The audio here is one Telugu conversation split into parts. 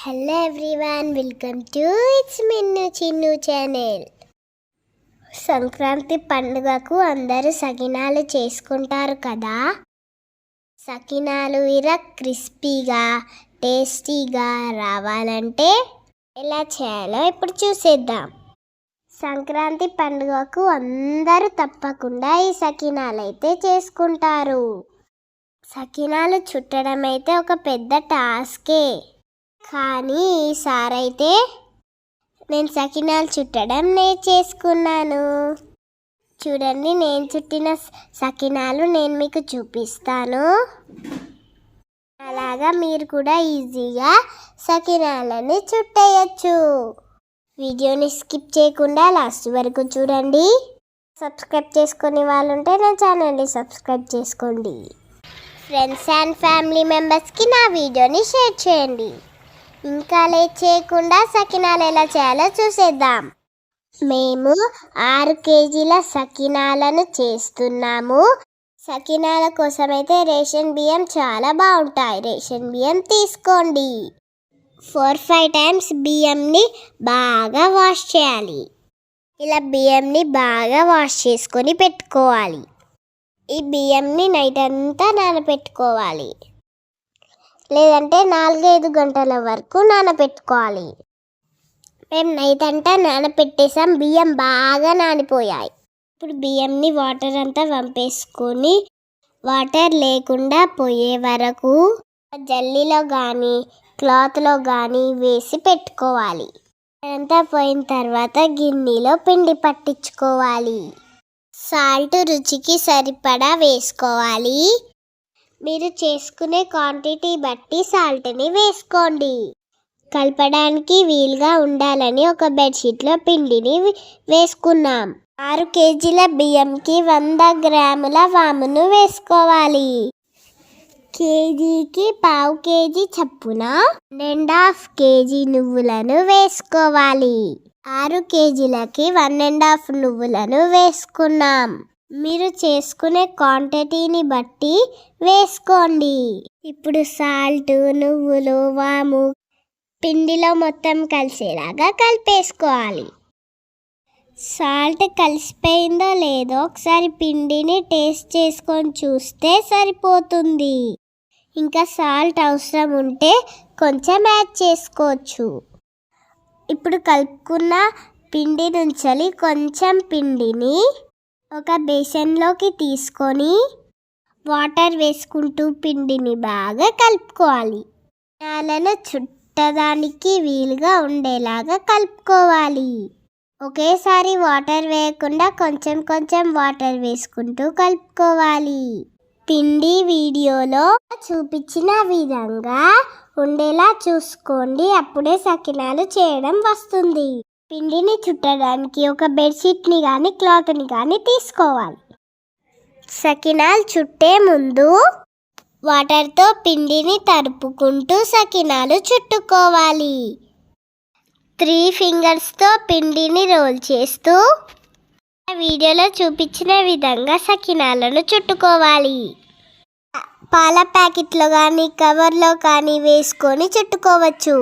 Hello everyone welcome to it's Minnu Chinnu channel Sankranti పండుగకు అందరూ సకినాలు చేసుకుంటారు కదా? సకినాలు ఇర క్రిస్పీగా టేస్టీగా రావాలంటే ఎలా చేయాలో ఇప్పుడు చూసేద్దాం. సంక్రాంతి పండుగకు అందరూ తప్పకుండా ఈ సకినాలు అయితే చేసుకుంటారు. సకినాలు చుట్టడం అయితే ఒక పెద్ద టాస్కే. కానీ ఈసారైతే అయితే నేను సకినాలు చుట్టడం నేర్చేసుకున్నాను. చూడండి నేను చుట్టిన సకినాలు నేను మీకు చూపిస్తాను. అలాగా మీరు కూడా ఈజీగా సకినాలని చుట్టేయచ్చు. వీడియోని స్కిప్ చేయకుండా లాస్ట్ వరకు చూడండి. సబ్స్క్రైబ్ చేసుకునే వాళ్ళు ఉంటే నా ఛానల్ని సబ్స్క్రైబ్ చేసుకోండి. ఫ్రెండ్స్ అండ్ ఫ్యామిలీ మెంబర్స్కి నా వీడియోని షేర్ చేయండి. ఇంకా లేట్ చేయకుండా సకినాలు ఎలా చేయాలో చూసేద్దాం. మేము ఆరు కేజీల సకినాలను చేస్తున్నాము. సకినాల కోసమైతే రేషన్ బియ్యం చాలా బాగుంటాయి. రేషన్ బియ్యం తీసుకోండి. ఫోర్ ఫైవ్ టైమ్స్ బియ్యంని బాగా వాష్ చేయాలి. ఇలా బియ్యంని బాగా వాష్ చేసుకొని పెట్టుకోవాలి. ఈ బియ్యంని నైట్ అంతా నానబెట్టుకోవాలి. లేదంటే నాలుగైదు గంటల వరకు నానబెట్టుకోవాలి మేము నైట్ అంతా నానబెట్టేసాం బియ్యం బాగా నానిపోయాయి. ఇప్పుడు బియ్యంని వాటర్ అంతా వంపేసుకొని వాటర్ లేకుండా పోయే వరకు జల్లీలో కానీ క్లాత్లో కానీ వేసి పెట్టుకోవాలి. అదంతా పోయిన తర్వాత గిన్నెలో పిండి పట్టించుకోవాలి. సాల్ట్ రుచికి సరిపడా వేసుకోవాలి. మీరు చేసుకునే క్వాంటిటీ బట్టి సాల్ట్ని వేసుకోండి. కలపడానికి వీలుగా ఉండాలని ఒక బెడ్షీట్లో పిండిని వేసుకున్నాం. ఆరు కేజీల బియ్యంకి వంద గ్రాముల వామును వేసుకోవాలి. కేజీకి పావు కేజీ చప్పున అండ్ హాఫ్ కేజీ నువ్వులను వేసుకోవాలి. ఆరు కేజీలకి వన్ అండ్ హాఫ్ నువ్వులను వేసుకున్నాం. మీరు చేసుకునే క్వాంటిటీని బట్టి వేసుకోండి. ఇప్పుడు సాల్ట్ నువ్వులు వాము పిండిలో మొత్తం కలిసేలాగా కలిపేసుకోవాలి. సాల్ట్ కలిసిపోయిందో లేదో ఒకసారి పిండిని టేస్ట్ చేసుకొని చూస్తే సరిపోతుంది. ఇంకా సాల్ట్ అవసరం ఉంటే కొంచెం యాడ్ చేసుకోవచ్చు. ఇప్పుడు కలుపుకున్న పిండి నుంచి కొంచెం పిండిని ఒక బేసన్లోకి తీసుకొని వాటర్ వేసుకుంటూ పిండిని బాగా కలుపుకోవాలి. నాలను చుట్టడానికి వీలుగా ఉండేలాగా కలుపుకోవాలి. ఒకేసారి వాటర్ వేయకుండా కొంచెం కొంచెం వాటర్ వేసుకుంటూ కలుపుకోవాలి. పిండి వీడియోలో చూపించిన విధంగా ఉండేలా చూసుకోండి. అప్పుడే సకినాలు చేయడం వస్తుంది. పిండిని చుట్టడానికి ఒక బెడ్షీట్ని కానీ క్లాత్ని కానీ తీసుకోవాలి. సకినాలు చుట్టే ముందు వాటర్తో పిండిని తరుపుకుంటూ సకినాలు చుట్టుకోవాలి. త్రీ ఫింగర్స్తో పిండిని రోల్ చేస్తూ వీడియోలో చూపించిన విధంగా సకినాలను చుట్టుకోవాలి. పాల ప్యాకెట్లో కానీ కవర్లో కానీ వేసుకొని చుట్టుకోవచ్చు.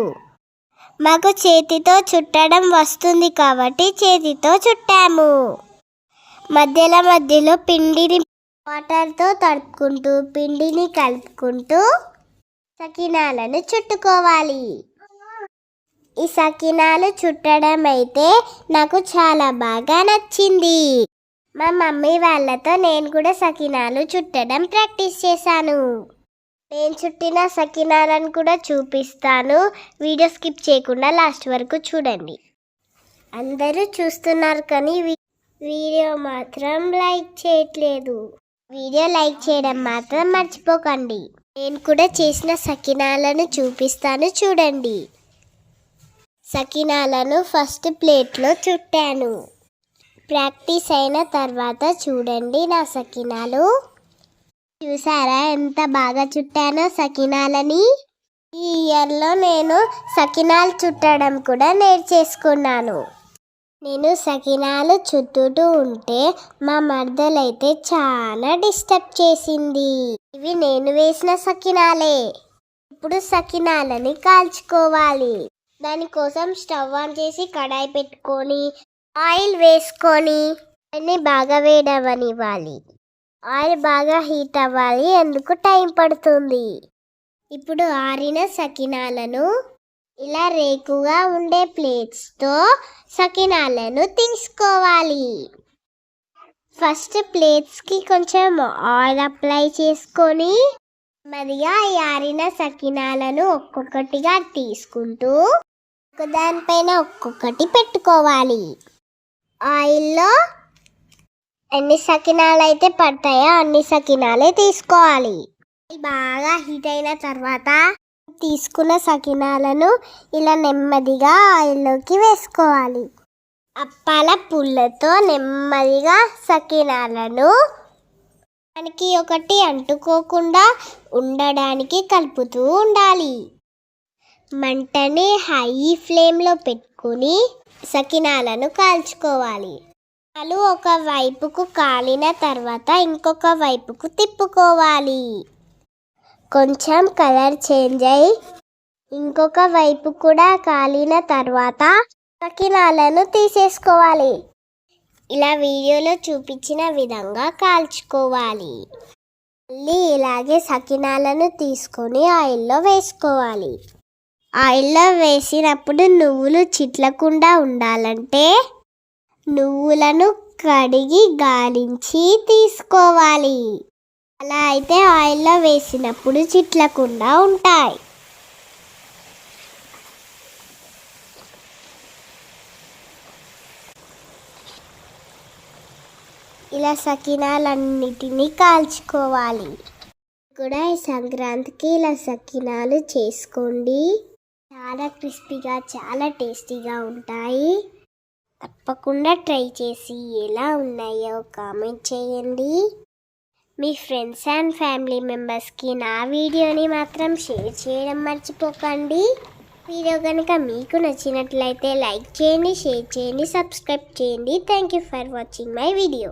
మాకు చేతితో చుట్టడం వస్తుంది కాబట్టి చేతితో చుట్టాము. మధ్యలో మధ్యలో పిండిని వాటర్తో తడుపుకుంటూ పిండిని కలుపుకుంటూ సకినాలను చుట్టుకోవాలి. ఈ సకినాలు చుట్టడం అయితే నాకు చాలా బాగా నచ్చింది. మా మమ్మీ వాళ్ళతో నేను కూడా సకినాలు చుట్టడం ప్రాక్టీస్ చేశాను. నేను చుట్టిన సకినాలను కూడా చూపిస్తాను. వీడియో స్కిప్ చేయకుండా లాస్ట్ వరకు చూడండి. అందరూ చూస్తున్నారు కానీ వీడియో మాత్రం లైక్ చేయట్లేదు. వీడియో లైక్ చేయడం మాత్రం మర్చిపోకండి. నేను కూడా చేసిన సకినాలను చూపిస్తాను చూడండి. సకినాలను ఫస్ట్ ప్లేట్లో చుట్టాను. ప్రాక్టీస్ అయిన తర్వాత చూడండి నా సకినాలు. చూసారా ఎంత బాగా చుట్టానో సకినాలని? ఈ ఇయర్లో నేను సకినాలు చుట్టడం కూడా నేర్చేసుకున్నాను. నేను సకినాలు చుట్టుతూ ఉంటే మా మర్దలైతే చాలా డిస్టర్బ్ చేసింది. ఇవి నేను వేసిన సకినాలే. ఇప్పుడు సకినాలని కాల్చుకోవాలి. దానికోసం స్టవ్ ఆన్ చేసి కడాయి పెట్టుకొని ఆయిల్ వేసుకొని అన్నీ బాగా వేడవనివ్వాలి. ఆయిల్ బాగా హీట్ అవ్వాలి. ఎందుకు టైం పడుతుంది? ఇప్పుడు ఆరిన సకినాలను ఇలా రేకుగా ఉండే ప్లేట్స్తో సకినాలను తీసుకోవాలి. ఫస్ట్ ప్లేట్స్కి కొంచెం ఆయిల్ అప్లై చేసుకొని మరిగా ఈ ఆరిన సకినాలను ఒక్కొక్కటిగా తీసుకుంటూ దానిపైన ఒక్కొక్కటి పెట్టుకోవాలి. ఆయిల్లో ఎన్ని సకినాలు అయితే పడతాయో అన్ని సకినాలే తీసుకోవాలి. బాగా హీట్ అయిన తర్వాత తీసుకున్న సకినాలను ఇలా నెమ్మదిగా ఆయిల్లోకి వేసుకోవాలి. అప్పాల పుల్లతో నెమ్మదిగా సకినాలను మనకి ఒకటి అంటుకోకుండా ఉండడానికి కలుపుతూ ఉండాలి. మంటని హై ఫ్లేమ్లో పెట్టుకుని సకినాలను కాల్చుకోవాలి. అలు ఒక వైపుకు కాలిన తర్వాత ఇంకొక వైపుకు తిప్పుకోవాలి. కొంచెం కలర్ చేంజ్ అయ్యి ఇంకొక వైపు కూడా కాలిన తర్వాత సకినాలను తీసేసుకోవాలి. ఇలా వీడియోలో చూపించిన విధంగా కాల్చుకోవాలి. మళ్ళీ ఇలాగే సకినాలను తీసుకొని ఆయిల్లో వేసుకోవాలి. ఆయిల్లో వేసినప్పుడు నువ్వులు చిట్లకుండా ఉండాలంటే నువ్వులను కడిగి గాలించి తీసుకోవాలి. అలా అయితే ఆయిల్లో వేసినప్పుడు చిట్లకుండా ఉంటాయి. ఇలా సకినాలన్నిటినీ కాల్చుకోవాలి. కూడా ఈ సంక్రాంతికి ఇలా సకినాలు చేసుకోండి. చాలా క్రిస్పీగా చాలా టేస్టీగా ఉంటాయి. తప్పకుండా ట్రై చేసి ఎలా ఉన్నాయో కామెంట్ చేయండి. మీ ఫ్రెండ్స్ అండ్ ఫ్యామిలీ మెంబర్స్కి నా వీడియోని మాత్రం షేర్ చేయడం మర్చిపోకండి. వీడియో కనుక మీకు నచ్చినట్లయితే లైక్ చేయండి షేర్ చేయండి సబ్స్క్రైబ్ చేయండి. Thank you for watching my video.